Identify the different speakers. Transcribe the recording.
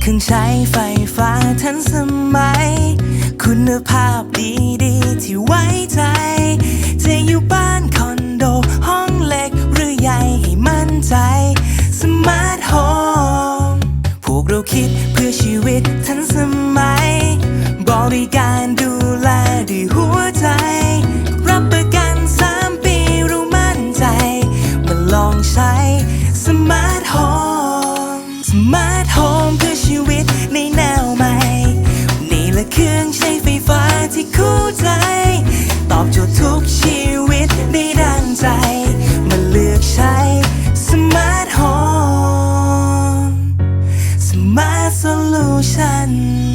Speaker 1: เครื่องใช้ไฟฟ้าทันสมัย คุณภาพดีดีที่ไว้ใจ จะอยู่บ้านคอนโดห้องเล็กหรือใหญ่ให้มั่นใจ สมาร์ทโฮมพวกเราคิดเพื่อชีวิตทันสมัย บริการดูแลด้วยหัวใจ รับประกัน3ปีรู้มั่นใจ มาลองใช้สมาร์ทโฮม solution.